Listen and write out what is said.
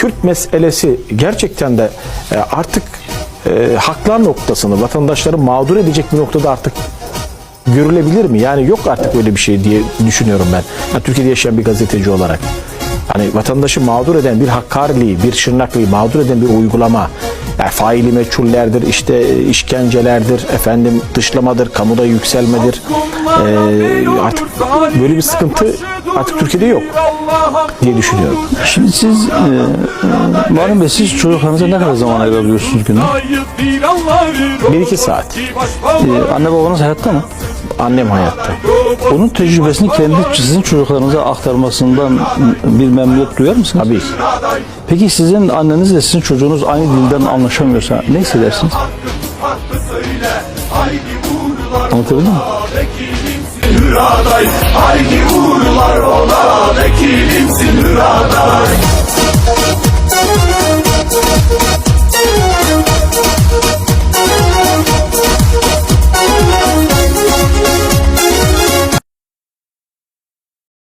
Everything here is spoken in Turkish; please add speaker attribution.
Speaker 1: Kürt meselesi gerçekten de e, artık e, haklar noktasını vatandaşları mağdur edecek bir noktada artık görülebilir mi? Yani yok artık öyle bir şey diye düşünüyorum ben. Yani Türkiye'de yaşayan bir gazeteci olarak. Hani vatandaşı mağdur eden bir hakkariliği, bir şırnaklığı mağdur eden bir uygulama. Yani faili meçhullerdir, işte e, işkencelerdir, efendim dışlamadır, kamuda yükselmedir. Ee, artık böyle bir sıkıntı artık Türkiye'de yok diye düşünüyorum.
Speaker 2: Şimdi siz e, e, Muharrem Bey siz çocuklarınıza ne kadar zaman ayırabiliyorsunuz günde?
Speaker 1: Bir iki saat.
Speaker 2: E, anne babanız hayatta mı?
Speaker 1: Annem hayatta.
Speaker 2: Onun tecrübesini kendi sizin çocuklarınıza aktarmasından bir memnuniyet duyar mısınız?
Speaker 1: Tabii ki.
Speaker 2: Peki sizin annenizle sizin çocuğunuz aynı dilden anlaşamıyorsa ne hissedersiniz? Anlatabildim mi?